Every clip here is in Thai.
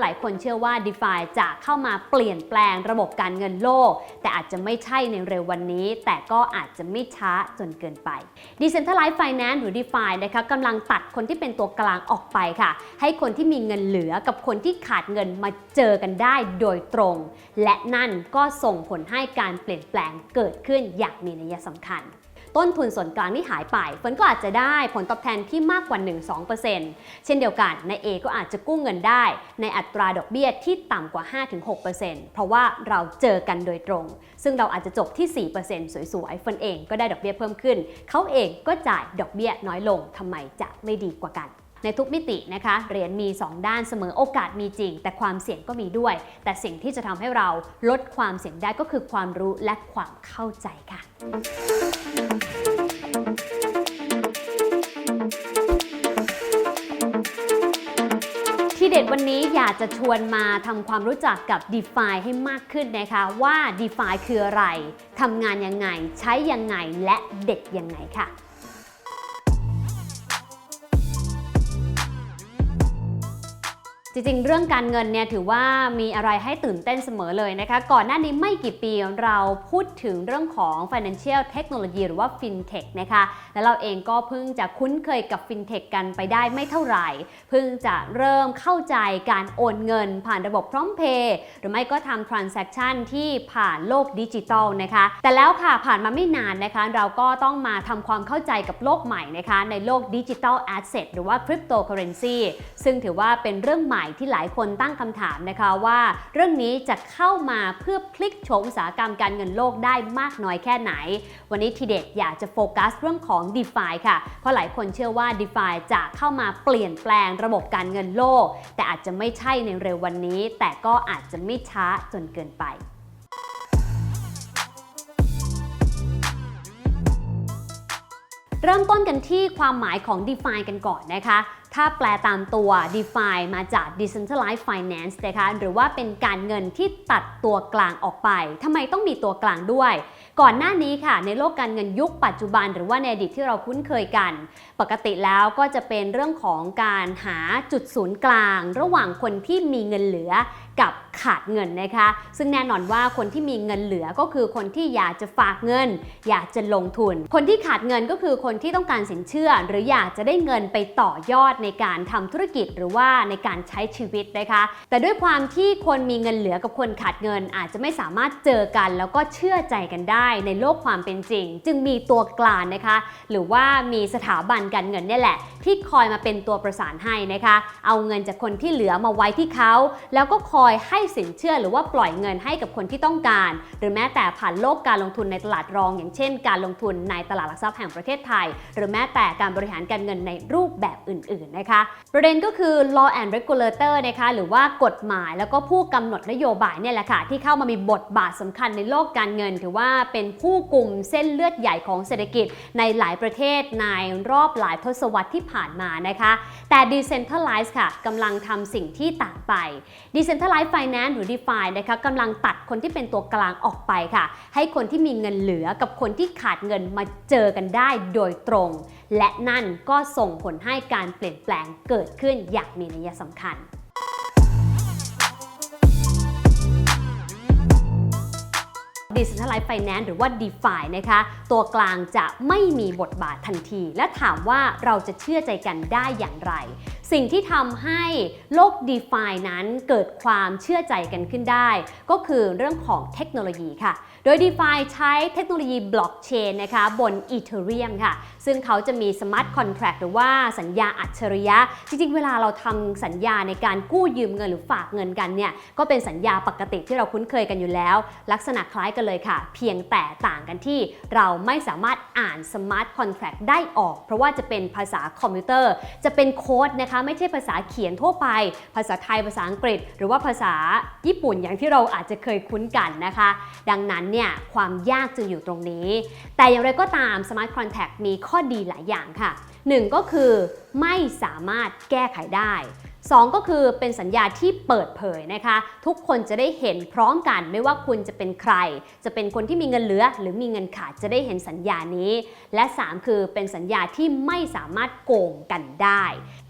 หลายคนเชื่อว่า d e f i จะเข้ามาเปลี่ยนแปลงระบบการเงินโลก แต่อาจจะไม่ใช่ในเร็ววันนี้ แต่ก็อาจจะไม่ช้าจนเกินไป Decentralized Finance หรือ DeFi นะคะกำลังตัดคนที่เป็นตัวกลางออกไปค่ะ ให้คนที่มีเงินเหลือกับคนที่ขาดเงินมาเจอกันได้โดยตรง และนั่นก็ส่งผลให้การเปลี่ยนแปลงเกิดขึ้นอย่างมีนัยสำคัญ ต้นทุนส่วนกลางที่หายไปฝนก็อาจจะได้ผลตอบแทนที่มากกว่า 1-2%เช่นเดียวกันใน A ก็อาจจะกู้เงินได้ ในอัตราดอกเบี้ยที่ต่ำกว่า 5-6%เพราะว่าเราเจอกันโดยตรง ซึ่งเราอาจจะจบที่ 4%สวยๆฝนเองก็ได้ดอกเบี้ยเพิ่มขึ้น เขาเองก็จ่ายดอกเบี้ยน้อยลงทำไมจะไม่ดีกว่ากัน ในทุกมิตินะคะเหรียญมี 2 ด้านเสมอโอกาสมีจริง แต่ความเสี่ยงก็มีด้วย แต่สิ่งที่จะทำให้เราลดความเสี่ยงได้ก็คือความรู้และความเข้าใจค่ะที่เด็ดวันนี้อยากจะชวนมาทำความรู้จักกับ d e f i ให้มากขึ้นนะคะว่า d e f i คืออะไรทำงานยังไง ใช้ยังไงและเด็ดยังไงค่ะ จริงๆ เรื่องการเงินเนี่ยถือว่ามีอะไรให้ตื่นเต้นเสมอเลยนะคะ ก่อนหน้านี้ไม่กี่ปีเราพูดถึงเรื่องของ financial technology หรือว่า fintech นะคะ และเราเองก็เพิ่งจะคุ้นเคยกับ fintech กันไปได้ไม่เท่าไหร่ เพิ่งจะเริ่มเข้าใจการโอนเงิน ผ่านระบบพร้อมเพย์หรือไม่ก็ทำ transaction ที่ผ่านโลกดิจิทัลนะคะ แต่แล้วค่ะผ่านมาไม่นานนะคะ เราก็ต้องมาทำความเข้าใจกับโลกใหม่นะคะ ในโลกดิจิทัลแอสเซทหรือว่า cryptocurrency ซึ่งถือว่าเป็นเรื่องใหม่ที่หลายคนตั้งคำถามนะคะว่า เรื่องนี้จะเข้ามาเพื่อพลิกโฉมอุตสาหกรรมการเงินโลกได้มากน้อยแค่ไหน วันนี้ทีเด็ดอยากจะโฟกัสเรื่องของ d e f i ค่ะ เพราะหลายคนเชื่อว่า d e f i จะเข้ามาเปลี่ยนแปลงระบบการเงินโลก แต่อาจจะไม่ใช่ในเร็ววันนี้ แต่ก็อาจจะไม่ช้าจนเกินไปเริ่มต้นกันที่ความหมายของ DeFi กันก่อนนะคะ ถ้าแปลตามตัว DeFi มาจาก Decentralized Finance นะคะหรือว่าเป็นการเงินที่ตัดตัวกลางออกไปทำไมต้องมีตัวกลางด้วย ก่อนหน้านี้ค่ะ ในโลกการเงินยุคปัจจุบัน หรือว่าในอดีตที่เราคุ้นเคยกัน ปกติแล้วก็จะเป็นเรื่องของการหาจุดศูนย์กลาง ระหว่างคนที่มีเงินเหลือกับขาดเงินนะคะ ซึ่งแน่นอนว่าคนที่มีเงินเหลือก็คือคนที่อยากจะฝากเงิน อยากจะลงทุน คนที่ขาดเงินก็คือคนที่ต้องการสินเชื่อ หรืออยากจะได้เงินไปต่อยอดในในการทำธุรกิจหรือว่าในการใช้ชีวิตนะคะ แต่ด้วยความที่คนมีเงินเหลือกับคนขาดเงิน อาจจะไม่สามารถเจอกันแล้วก็เชื่อใจกันได้ในโลกความเป็นจริง จึงมีตัวกลางนะคะ หรือว่ามีสถาบันการเงินเนี่ยแหละ ที่คอยมาเป็นตัวประสานให้นะคะ เอาเงินจากคนที่เหลือมาไว้ที่เขา แล้วก็คอยให้สินเชื่อหรือว่าปล่อยเงินให้กับคนที่ต้องการ หรือแม้แต่ผ่านโลกการลงทุนในตลาดรอง อย่างเช่น การลงทุนในตลาดหลักทรัพย์แห่งประเทศไทย หรือแม้แต่การบริหารการเงินในรูปแบบอื่นๆนะคะ ประเด็นก็คือ law and regulator นะคะหรือว่ากฎหมายแล้วก็ผู้กำหนดนโยบายเนี่ยแหละค่ะ ที่เข้ามามีบทบาทสำคัญในโลกการเงิน ถือว่าเป็นผู้กลุ่มเส้นเลือดใหญ่ของเศรษฐกิจในหลายประเทศในรอบหลายทศวรรษที่ผ่านมานะคะ แต่ decentralized ค่ะกำลังทำสิ่งที่ต่างไป decentralized finance หรือ DeFi นะคะกำลังตัดคนที่เป็นตัวกลางออกไปค่ะ ให้คนที่มีเงินเหลือกับคนที่ขาดเงินมาเจอกันได้โดยตรงและนั่นก็ส่งผลให้การเปลี่ยนแปลงเกิดขึ้นอย่างมีนัยสำคัญดิ c e n t r a l i z e d Finance หรือว่า DeFi นะคะ ตัวกลางจะไม่มีบทบาททันที และถามว่าเราจะเชื่อใจกันได้อย่างไร สิ่งที่ทำให้โลก DeFi นั้นเกิดความเชื่อใจกันขึ้นได้ ก็คือเรื่องของเทคโนโลยีค่ะ โดย DeFi ใช้เทคโนโลยีบล็อกเชนนะคะบน Ethereum ค่ะ ซึ่งเขาจะมี Smart Contract หรือว่าสัญญาอัจฉริยะ จริง ๆ เวลาเราทำสัญญาในการกู้ยืมเงินหรือฝากเงินกันเนี่ยก็เป็นสัญญาปกติที่เราคุ้นเคยกันอยู่แล้ว ลักษณะคล้ายกันเลยค่ะ เพียงแต่ต่างกันที่เราไม่สามารถอ่าน Smart Contract ได้ออก เพราะว่าจะเป็นภาษาคอมพิวเตอร์จะเป็นโค้ดนะคะไม่ใช่ภาษาเขียนทั่วไป ภาษาไทยภาษาอังกฤษ หรือว่าภาษาญี่ปุ่นอย่างที่เราอาจจะเคยคุ้นกันนะคะ ดังนั้นเนี่ยความยากจึงอยู่ตรงนี้ แต่อย่างไรก็ตาม Smart contact มีข้อดีหลายอย่างค่ะ 1 ก็คือไม่สามารถแก้ไขได้ 2 ก็คือเป็นสัญญาที่เปิดเผยนะคะ ทุกคนจะได้เห็นพร้อมกันไม่ว่าคุณจะเป็นใคร จะเป็นคนที่มีเงินเหลือ หรือมีเงินขาดจะได้เห็นสัญญานี้ และ 3 คือเป็นสัญญาที่ไม่สามารถโกงกันได้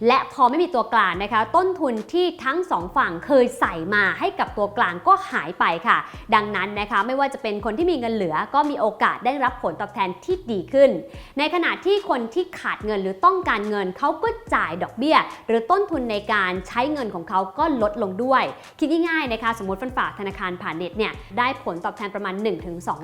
และพอไม่มีตัวกลางนะคะ ต้นทุนที่ทั้งสองฝั่งเคยใส่มาให้กับตัวกลางก็หายไปค่ะ ดังนั้นนะคะไม่ว่าจะเป็นคนที่มีเงินเหลือ ก็มีโอกาสได้รับผลตอบแทนที่ดีขึ้น ในขณะที่คนที่ขาดเงินหรือต้องการเงินเขาก็จ่ายดอกเบี้ย หรือต้นทุนในการใช้เงินของเขาก็ลดลงด้วย คิดง่ายๆนะคะสมมติฟันฝากธนาคารผ่านเน็ตเนี่ยได้ผลตอบแทนประมาณ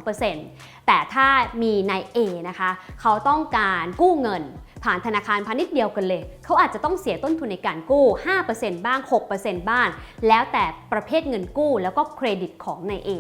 1-2%แต่ถ้ามีนาย A นะคะ เขาต้องการกู้เงิน ผ่านธนาคารพาณิชย์เดียวกันเลย เขาอาจจะต้องเสียต้นทุนในการกู้ 5%บ้าง 6%บ้าง แล้วแต่ประเภทเงินกู้แล้วก็เครดิตของนาย A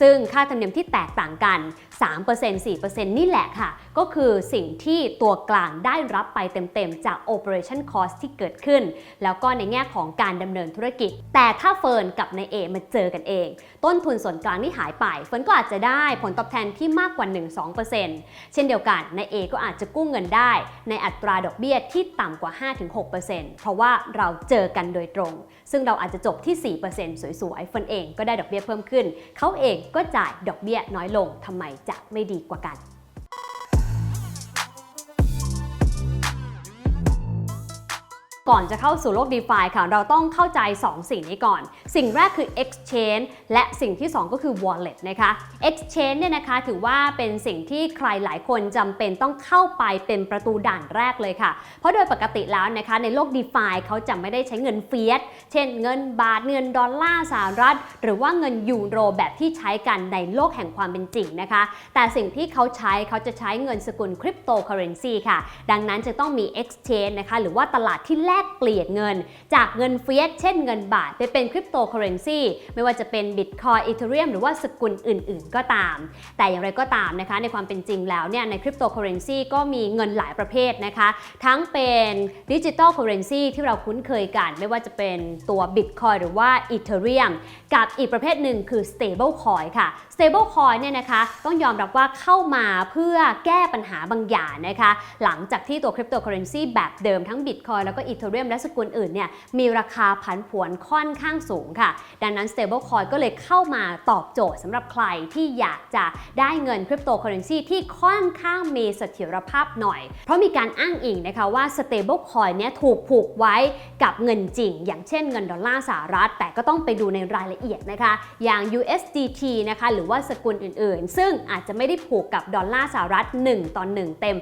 ซึ่งค่าธรรมเนียมที่แตกต่างกัน 3% 4%นี่แหละค่ะ ก็คือสิ่งที่ตัวกลางได้รับไปเต็มๆ จาก operation cost ที่เกิดขึ้น แล้วก็ในแง่ของการดำเนินธุรกิจ แต่ถ้าเฟิร์นกับนาย A มาเจอกันเอง ต้นทุนส่วนกลางที่หายไป เฟิร์นก็อาจจะได้ผลตอบแทนที่มากกว่า 1-2%เช่นเสเดียวกันนาย A ก็อาจจะกู้เงินได้ในอัตราดอกเบี้ยที่ต่ำกว่า 5-6%เพราะว่าเราเจอกันโดยตรง ซึ่งเราอาจจะจบที่ 4%สวยๆเฟิร์นเองก็ได้ดอกเบี้ยเพิ่มขึ้น เขาเองก็จ่ายดอกเบี้ยน้อยลงทำไมจะไม่ดีกว่ากัน ก่อนจะเข้าสู่โลก DeFi ค่ะ เราต้องเข้าใจ 2 สิ่งนี้ก่อน สิ่งแรกคือ Exchange และสิ่งที่ 2 ก็คือ Wallet นะคะ Exchange เนี่ยนะคะถือว่าเป็นสิ่งที่ใครหลายคนจำเป็นต้องเข้าไปเป็นประตูด่านแรกเลยค่ะ เพราะโดยปกติแล้วนะคะในโลก DeFi เขาจะไม่ได้ใช้เงินเฟียส เช่นเงินบาท เงินดอลลาร์สหรัฐ หรือว่าเงินยูโรแบบที่ใช้กันในโลกแห่งความเป็นจริงนะคะ แต่สิ่งที่เขาใช้เขาจะใช้เงินสกุลคริปโตเคอเรนซีค่ะ ดังนั้นจะต้องมี Exchange นะคะหรือว่าตลาดที่แลกเปลี่ยนเงิน จากเงินเฟียสเช่นเงินบาท ไปเป็นคริปโตเคอเรนซีไม่ว่าจะเป็นบิตคอยอีเทเรียมหรือว่าสกุลอื่น ๆ ก็ตาม แต่อย่างไรก็ตามนะคะในความเป็นจริงแล้วเนี่ยในคริปโตเคอเรนซีก็มีเงินหลายประเภทนะคะทั้งเป็นดิจิ t a ลเคอเรนซีที่เราคุ้นเคยกัน ไม่ว่าจะเป็นตัว Bitcoin หรือว่า Ethereum กับอีกประเภทหนึ่งคือ Stable Coin ค่ะ Stable Coin เนี่ยนะคะต้องยอมรับว่าเข้ามาเพื่อแก้ปัญหาบางอย่างนะคะหลังจากที่ตัวคริปโตเคอเรนซีแบบเดิมทั้ง Bitcoin แล้วก็อี Ethereum และสกุลอื่นเนี่ยมีราคาผันผวนค่อนข้างสูงค่ะ ดังนั้น Stable Coin ก็เลยเข้ามาตอบโจทย์สำหรับใครที่อยากจะได้เงินคริปโตเคอเรนซีที่ค่อนข้างมีเสถียรภาพหน่อย เพราะมีการอ้างอิงนะคะว่า Stable Coin เนี่ยถูกผูกไว้กับเงินจริง อย่างเช่นเงินดอลลาร์สหรัฐ แต่ก็ต้องไปดูในรายละเอียดนะคะ อย่าง USDT นะคะหรือว่าสกุลอื่นๆ ซึ่งอาจจะไม่ได้ผูกกับดอลลาร์สหรัฐ 1 ต่อ 1 เต็ม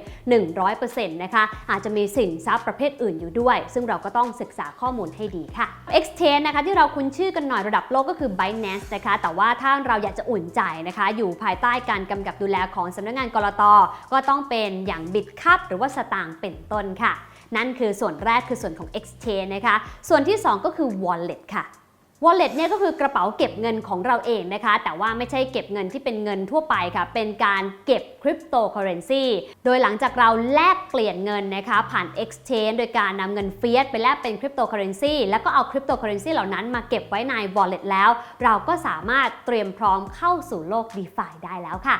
100%นะคะอาจจะมีสินทรัพย์ประเภทอื่นอยู่ด้วยซึ่งเราก็ต้องศึกษาข้อมูลให้ดีค่ะ Exchange นะคะที่เราคุ้นชื่อกันหน่อยระดับโลกก็คือ Binance นะคะ แต่ว่าถ้าเราอยากจะอุ่นใจนะคะ อยู่ภายใต้การกำกับดูแลของสำนักงานกรตก็ต้องเป็นอย่างบิตคัพหรือว่าสตางค์เป็นต้นค่ะ นั่นคือส่วนแรกคือส่วนของ Exchange นะคะ ส่วนที่ 2 ก็คือ Wallet ค่ะ Wallet เนี่ยก็คือกระเป๋าเก็บเงินของเราเองนะคะ แต่ว่าไม่ใช่เก็บเงินที่เป็นเงินทั่วไปค่ะ เป็นการเก็บคริปโตเคอเรนซีโดยหลังจากเราแลกเปลี่ยนเงินนะคะ ผ่าน Exchange โดยการนำเงินเฟียสไปแลกเป็นคริปโตเคอเรนซีแล้วก็เอาคริปโตเคอเรนซีเหล่านั้นมาเก็บไว้ใน Wallet แล้ว เราก็สามารถเตรียมพร้อมเข้าสู่โลก DeFi ได้แล้วค่ะ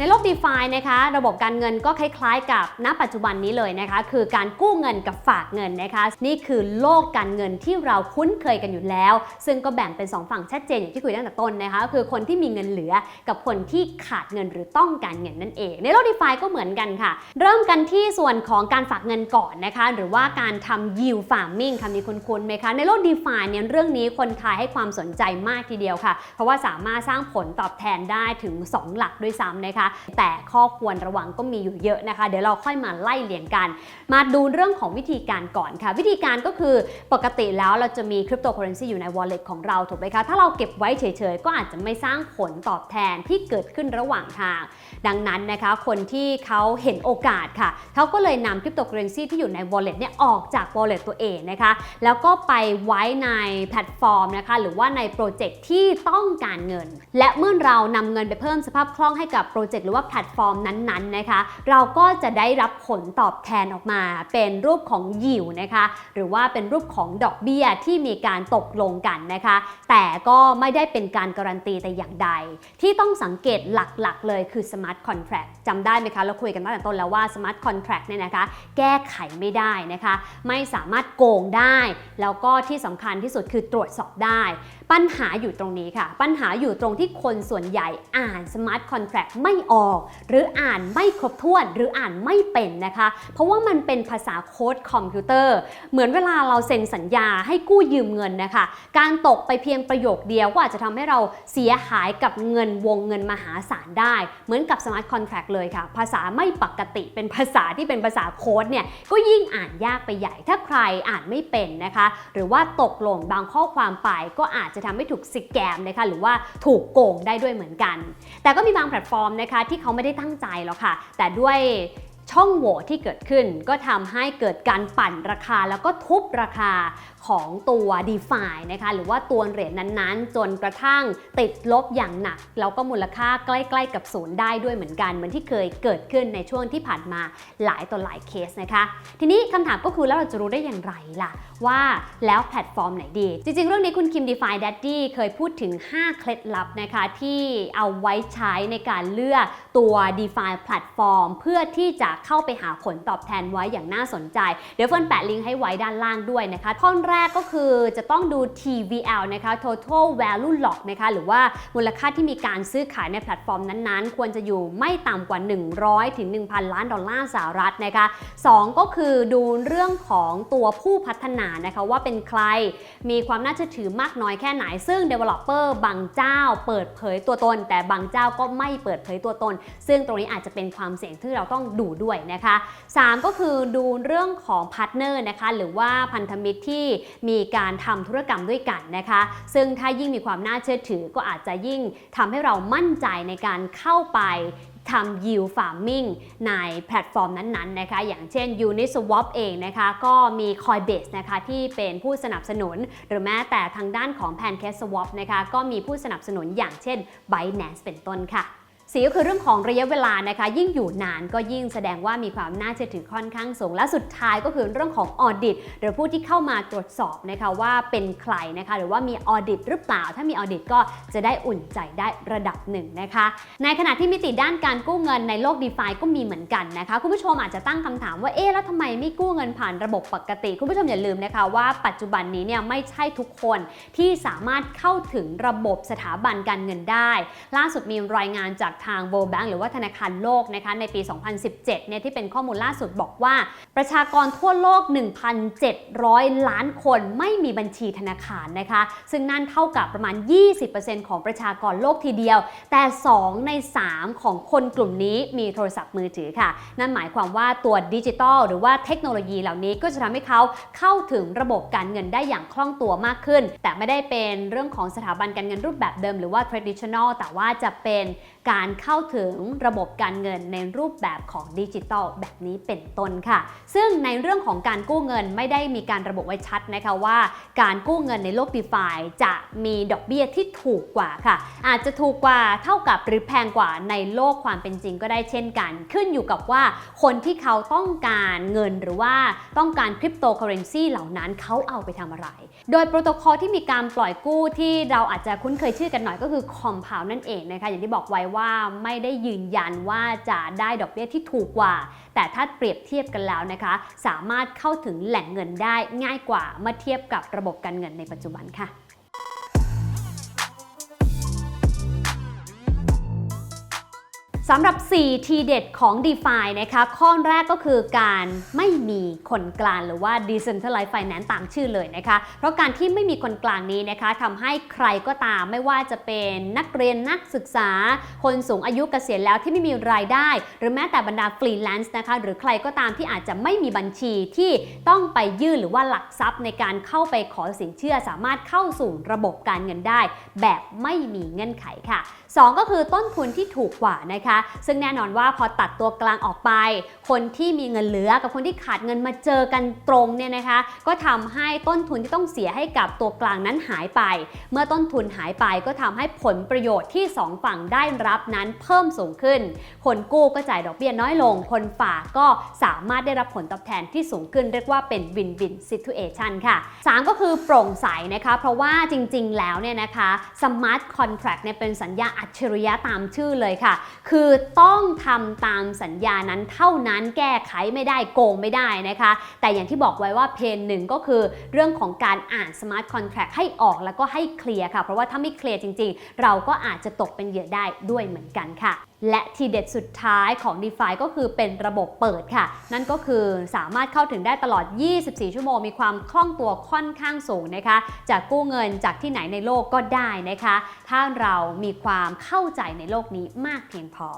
ในโลก DeFi นะคะระบบการเงินก็คล้ายๆ กับณปัจจุบันนี้เลยนะคะ คือการกู้เงินกับฝากเงินนะคะ นี่คือโลกการเงินที่เราคุ้นเคยกันอยู่แล้ว ซึ่งก็แบ่งเป็น 2 ฝั่งชัดเจนอย่างที่คุยตั้งแต่ต้นนะคะคือคนที่มีเงินเหลือกับคนที่ขาดเงินหรือต้องการเงินนั่นเอง ในโลก DeFi ก็เหมือนกันค่ะ เริ่มกันที่ส่วนของการฝากเงินก่อนนะคะ หรือว่าการทำ yield farming คำนี้คุ้นๆไหมคะ ในโลก DeFi เนี่ยเรื่องนี้คนไทยให้ความสนใจมากทีเดียวค่ะ เพราะว่าสามารถสร้างผลตอบแทนได้ถึง 2 หลักด้วยซ้ำนะคะแต่ข้อควรระวังก็มีอยู่เยอะนะคะ เดี๋ยวเราค่อยมาไล่เรียงกัน มาดูเรื่องของวิธีการก่อนค่ะ วิธีการก็คือปกติแล้วเราจะมีคริปโตเคอเรนซีอยู่ใน wallet ของเราถูกไหมคะ ถ้าเราเก็บไว้เฉยๆ ก็อาจจะไม่สร้างผลตอบแทนที่เกิดขึ้นระหว่างทาง ดังนั้นนะคะ คนที่เขาเห็นโอกาสค่ะเขาก็เลยนำคริปโตเคอเรนซีที่อยู่ใน wallet เนี่ยออกจาก wallet ตัวเองนะคะ แล้วก็ไปไว้ในแพลตฟอร์มนะคะ หรือว่าในโปรเจกต์ที่ต้องการเงิน และเมื่อเรานำเงินไปเพิ่มสภาพคล่องให้กับโปรเจกต์จกต์หรือว่าแพลตฟอร์มนั้นๆนะคะ เราก็จะได้รับผลตอบแทนออกมาเป็นรูปของยิวนะคะ หรือว่าเป็นรูปของดอกเบี้ยที่มีการตกลงกันนะคะ แต่ก็ไม่ได้เป็นการการันตีแต่อย่างใด ที่ต้องสังเกตหลักๆ เลยคือ smart contract จำได้ไหมคะเราคุยกันตั้งแต่ต้นแล้วว่า smart contract เนี่ยนะคะ แก้ไขไม่ได้นะคะ ไม่สามารถโกงได้ แล้วก็ที่สำคัญที่สุดคือตรวจสอบได้ ปัญหาอยู่ตรงนี้ค่ะ ปัญหาอยู่ตรงที่คนส่วนใหญ่อ่าน smart contract ไม่ออก หรืออ่านไม่ครบถ้วนหรืออ่านไม่เป็นนะคะ เพราะว่ามันเป็นภาษาโค้ดคอมพิวเตอร์ เหมือนเวลาเราเซ็นสัญญาให้กู้ยืมเงินนะคะ การตกไปเพียงประโยคเดียวก็อาจจะทำให้เราเสียหายกับเงินวงเงินมหาศาลได้ เหมือนกับ smart contract เลยค่ะ ภาษาไม่ปกติเป็นภาษาที่เป็นภาษาโค้ดเนี่ยก็ยิ่งอ่านยากไปใหญ่ถ้าใครอ่านไม่เป็นนะคะ หรือว่าตกหล่นบางข้อความไปก็อาจจะทำให้ถูกสแกมนะคะหรือว่าถูกโกงได้ด้วยเหมือนกัน แต่ก็มีบางแพลตฟอร์มนะคะที่เขาไม่ได้ตั้งใจหรอกค่ะ แต่ด้วยช่องโหว่ที่เกิดขึ้นก็ทำให้เกิดการปั่นราคาแล้วก็ทุบราคา ของตัว d e f i นะคะ หรือว่าตัวเหรียญนั้นๆ จนกระทั่งติดลบอย่างหนัก แล้วก็มูลค่าใกล้ๆกับศูนย์ได้ด้วยเหมือนกัน เหมือนที่เคยเกิดขึ้นในช่วงที่ผ่านมาหลายต่อหลายเคสนะคะ ทีนี้คำถามก็คือแล้วเราจะรู้ได้อย่างไรล่ะ ว่าแล้วแพลตฟอร์มไหนดี จริงๆ เรื่องนี้คุณคิม DeFi Daddy เคยพูดถึง 5 เคล็ดลับนะคะที่เอาไว้ใช้ในการเลือกตัว DeFi แพลตฟอร์มเพื่อที่จะเข้าไปหาผลตอบแทนไว้อย่างน่าสนใจ เดี๋ยวเฟิร์นแปะลิงก์ให้ไว้ด้านล่างด้วยนะคะข้อแรกก็คือจะต้องดู TVL นะคะ Total Value Lock นะคะ หรือว่ามูลค่าที่มีการซื้อขายในแพลตฟอร์มนั้นๆ ควรจะอยู่ไม่ต่ำกว่า 100ถึง1,000 ล้านดอลลาร์สหรัฐนะคะ 2 ก็คือดูเรื่องของตัวผู้พัฒนานะคะว่าเป็นใคร มีความน่าเชื่อถือมากน้อยแค่ไหน ซึ่ง Developer บางเจ้าเปิดเผยตัวตน แต่บางเจ้าก็ไม่เปิดเผยตัวตน ซึ่งตรงนี้อาจจะเป็นความเสี่ยงที่เราต้องดูด้วยนะคะ 3 ก็คือดูเรื่องของพาร์ทเนอร์นะคะหรือว่าพันธมิตรที่มีการทำธุรกรรมด้วยกันนะคะ ซึ่งถ้ายิ่งมีความน่าเชื่อถือก็อาจจะยิ่งทำให้เรามั่นใจในการเข้าไปทำ yield farming ในแพลตฟอร์มนั้นๆนะคะ อย่างเช่น Uniswap เองนะคะ ก็มี Coinbase นะคะ ที่เป็นผู้สนับสนุน หรือแม้แต่ทางด้านของ PancakeSwap นะคะ ก็มีผู้สนับสนุนอย่างเช่น Binance เป็นต้นค่ะ สีก็คือเรื่องของระยะเวลานะคะ ยิ่งอยู่นานก็ยิ่งแสดงว่ามีความน่าเชื่อถือค่อนข้างสูง และสุดท้ายก็คือเรื่องของออดิตหรือผู้ที่เข้ามาตรวจสอบนะคะว่าเป็นใครนะคะ หรือว่ามีออดิตหรือเปล่า ถ้ามีออดิตก็จะได้อุ่นใจได้ระดับหนึ่งนะคะ ในขณะที่มิติด้านการกู้เงินในโลก d e f าก็มีเหมือนกันนะคะ คุณผู้ชมอาจจะตั้งคำถามว่าเอ๊ะแล้วทำไมไม่กู้เงินผ่านระบบปกติ คุณผู้ชมอย่าลืมนะคะว่าปัจจุบันนี้เนี่ยไม่ใช่ทุกคนที่สามารถเข้าถึงระบบสถาบันการเงินได้ ล่าสุดมีรายงานจากทาง World Bank หรือว่าธนาคารโลกนะคะในปี 2017 เนี่ยที่เป็นข้อมูลล่าสุดบอกว่า ประชากรทั่วโลก 1,700 ล้านคนไม่มีบัญชีธนาคารนะคะ ซึ่งนั่นเท่ากับประมาณ 20%ของประชากรโลกทีเดียว แต่ 2 ใน 3 ของคนกลุ่มนี้มีโทรศัพท์มือถือค่ะ นั่นหมายความว่าตัวดิจิทัลหรือว่าเทคโนโลยีเหล่านี้ก็จะทำให้เขาเข้าถึงระบบการเงินได้อย่างคล่องตัวมากขึ้น แต่ไม่ได้เป็นเรื่องของสถาบันการเงินรูปแบบเดิมหรือว่า traditional แต่ว่าจะเป็นการเข้าถึงระบบการเงินในรูปแบบของดิจิทัลแบบนี้เป็นต้นค่ะ ซึ่งในเรื่องของการกู้เงินไม่ได้มีการระบุไว้ชัดนะคะว่า การกู้เงินในโลก d e f าจะมีดอกเบี้ยที่ถูกกว่าค่ะ อาจจะถูกกว่าเท่ากับหรือแพงกว่าในโลกความเป็นจริงก็ได้เช่นกัน ขึ้นอยู่กับว่าคนที่เขาต้องการเงินหรือว่าต้องการคริปโตเคอเรนซีเหล่านั้นเขาเอาไปทำอะไร โดยโปรโตคอลที่มีการปล่อยกู้ที่เราอาจจะคุ้นเคยชื่อกันหน่อยก็คือ Compound นั่นเองนะคะอย่างที่บอกไว้ว่าาไม่ได้ยืนยันว่าจะได้ดอกเบี้ยที่ถูกกว่า แต่ถ้าเปรียบเทียบกันแล้วนะคะ สามารถเข้าถึงแหล่งเงินได้ง่ายกว่าเมื่อเทียบกับระบบการเงินในปัจจุบันค่ะ สำหรับ 4 ทีเด็ดของ d e f านะคะ ข้อแรกก็คือการไม่มีคนกลางหรือว่า decentralized finance ตามชื่อเลยนะคะ เพราะการที่ไม่มีคนกลางนี้นะคะทำให้ใครก็ตามไม่ว่าจะเป็นนักเรียนนักศึกษา คนสูงอายุเกษียณแล้วที่ไม่มีรายได้ หรือแม้แต่บรรดาฟรีแลนซ์นะคะหรือใครก็ตามที่อาจจะไม่มีบัญชีที่ต้องไปยื่นหรือว่าหลักทรัพย์ในการเข้าไปขอสินเชื่อ สามารถเข้าสู่ระบบการเงินได้ แบบไม่มีเงื่อนไขค่ะ 2 ก็คือต้นทุนที่ถูกกว่านะคะซึ่งแน่นอนว่าพอตัดตัวกลางออกไป คนที่มีเงินเหลือกับคนที่ขาดเงินมาเจอกันตรงเนี่ยนะคะ ก็ทำให้ต้นทุนที่ต้องเสียให้กับตัวกลางนั้นหายไป เมื่อต้นทุนหายไปก็ทำให้ผลประโยชน์ที่สองฝั่งได้รับนั้นเพิ่มสูงขึ้น คนกู้ก็จ่ายดอกเบี้ยน้อยลง คนฝากก็สามารถได้รับผลตอบแทนที่สูงขึ้นเรียกว่าเป็น win-win situation ค่ะ 3 ก็คือโปร่งใสนะคะ เพราะว่าจริง ๆ แล้วเนี่ยนะคะ smart contract เนี่ยเป็นสัญญาอัจฉริยะตามชื่อเลยค่ะ คือต้องทำตามสัญญานั้นเท่านั้นแก้ไขไม่ได้โกงไม่ได้นะคะ แต่อย่างที่บอกไว้ว่าเพนหนึ่งก็คือเรื่องของการอ่านสมาร์ทคอนแท็กให้ออกแล้วก็ให้เคลียร์ค่ะ เพราะว่าถ้าไม่เคลียร์จริง ๆ เราก็อาจจะตกเป็นเหยื่อได้ด้วยเหมือนกันค่ะ และทีเด็ดสุดท้ายของ d e f าก็คือเป็นระบบเปิดค่ะ นั่นก็คือสามารถเข้าถึงได้ตลอด 24 ชั่วโมง มีความคล่องตัวค่อนข้างสูงนะคะจากกู้เงินจากที่ไหนในโลกก็ได้นะคะ ถ้าเรามีความเข้าใจในโลกนี้มากเพียงพอ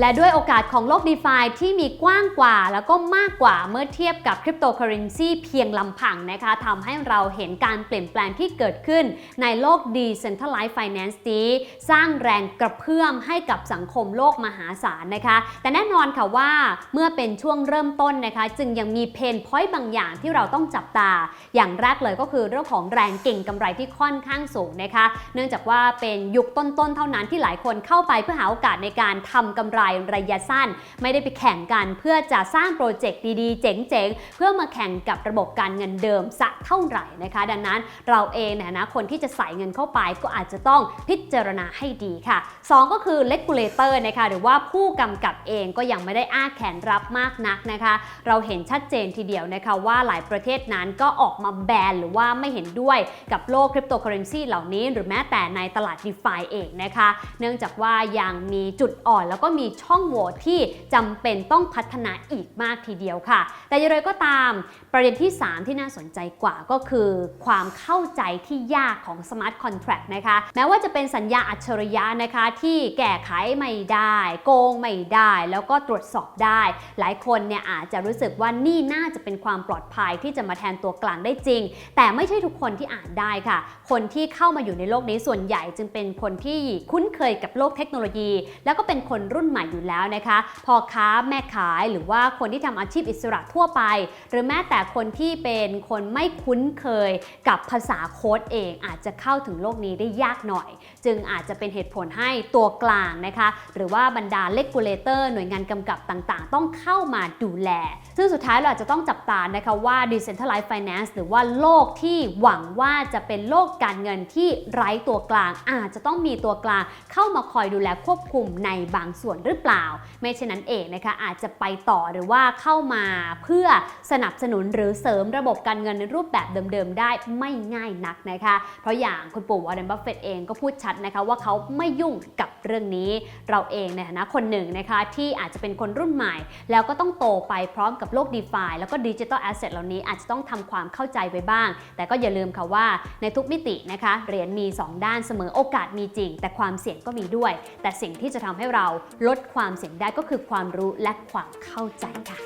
และด้วยโอกาสของโลก d e f i ที่มีกว้างกว่า แล้วก็มากกว่าเมื่อเทียบกับคริปโตเคอเรนซีเพียงลำพังนะคะทำให้เราเห็นการเปลี่ยนแปลงที่เกิดขึ้นในโลก Decentralized Finance นี้สร้างแรงกระเพื่อมให้กับสังคมโลกมหาศาลนะคะ แต่แน่นอนค่ะว่าเมื่อเป็นช่วงเริ่มต้นนะคะ จึงยังมีเพนพอยต์บางอย่างที่เราต้องจับตา อย่างแรกเลยก็คือเรื่องของแรงเก่งกำไรที่ค่อนข้างสูงนะคะ เนื่องจากว่าเป็นยุคต้นๆเท่านั้นที่หลายคนเข้าไปเพื่อหาโอกาสในการทำกำไรระยะสั้น ไม่ได้ไปแข่งกันเพื่อจะสร้างโปรเจกต์ดีๆ เจ๋งๆ เพื่อมาแข่งกับระบบการเงินเดิมสักเท่าไหร่นะคะ ดังนั้นเราเองนฐานะคนที่จะใส่เงินเข้าไปก็อาจจะต้องพิจารณาให้ดีค่ะ 2 ก็คือ regulator นะคะหรือว่าผู้กำกับเองก็ยังไม่ได้อ้าแขนรับมากนักนะคะ เราเห็นชัดเจนทีเดียวนะคะว่าหลายประเทศนั้นก็ออกมาแบนหรือว่าไม่เห็นด้วยกับโลกคริปโตเคอเรนซีเหล่านี้ หรือแม้แต่ในตลาด d e f i เองนะคะ เนื่องจากว่ายังมีจุดอ่อนแล้วก็มีช่องโหว่ที่จำเป็นต้องพัฒนาอีกมากทีเดียวค่ะ แต่อย่างไรก็ตามประเด็นที่ 3 ที่น่าสนใจกว่าก็คือความเข้าใจที่ยากของ Smart Contract นะคะ แม้ว่าจะเป็นสัญญาอัจฉริยะนะคะ ที่แก้ไขไม่ได้ โกงไม่ได้ แล้วก็ตรวจสอบได้ หลายคนเนี่ยอาจจะรู้สึกว่านี่น่าจะเป็นความปลอดภัยที่จะมาแทนตัวกลางได้จริง แต่ไม่ใช่ทุกคนที่อ่านได้ค่ะ คนที่เข้ามาอยู่ในโลกนี้ส่วนใหญ่ จึงเป็นคนที่คุ้นเคยกับโลกเทคโนโลยี แล้วก็เป็นคนรุ่นใหม่อยู่แล้วนะคะพ่อค้าแม่ขายหรือว่าคนที่ทำอาชีพอิสระทั่วไป หรือแม้แต่คนที่เป็นคนไม่คุ้นเคยกับภาษาโค้ดเองอาจจะเข้าถึงโลกนี้ได้ยากหน่อย จึงอาจจะเป็นเหตุผลให้ตัวกลางนะคะ หรือว่าบรรดาเลกูเลเตอร์หน่วยงานกำกับต่างๆ ต้องเข้ามาดูแล ซึ่งสุดท้ายเราอาจจะต้องจับตานะคะว่า decentralized finance หรือว่าโลกที่หวังว่าจะเป็นโลกการเงินที่ไร้ตัวกลาง อาจจะต้องมีตัวกลางเข้ามาคอยดูแลควบคุมในบางส่วนหรือเปล่า ไม่เช่นนั้นเองนะคะอาจจะไปต่อหรือว่าเข้ามาเพื่อสนับสนุนหรือเสริมระบบการเงินในรูปแบบเดิมๆ ได้ไม่ง่ายนักนะคะ เพราะอย่างคุณปู่วอร์เรนบัฟเฟตเองก็พูดชัดนะคะว่าเขาไม่ยุ่งกับเรื่องนี้ เราเองในฐานะคนหนึ่งนะคะที่อาจจะเป็นคนรุ่นใหม่ แล้วก็ต้องโตไปพร้อมกับโลก d e f i แล้วก็ดิจิ t a ลแอสเซทเหล่านี้อาจจะต้องทำความเข้าใจไปบ้าง แต่ก็อย่าลืมค่ะว่าในทุกมิตินะคะเหรียญมี 2 ด้านเสมอโอกาสมีจริง แต่ความเสี่ยงก็มีด้วย แต่สิ่งที่จะทำให้เราลดดความเสี่ยงได้ก็คือความรู้และความเข้าใจค่ะ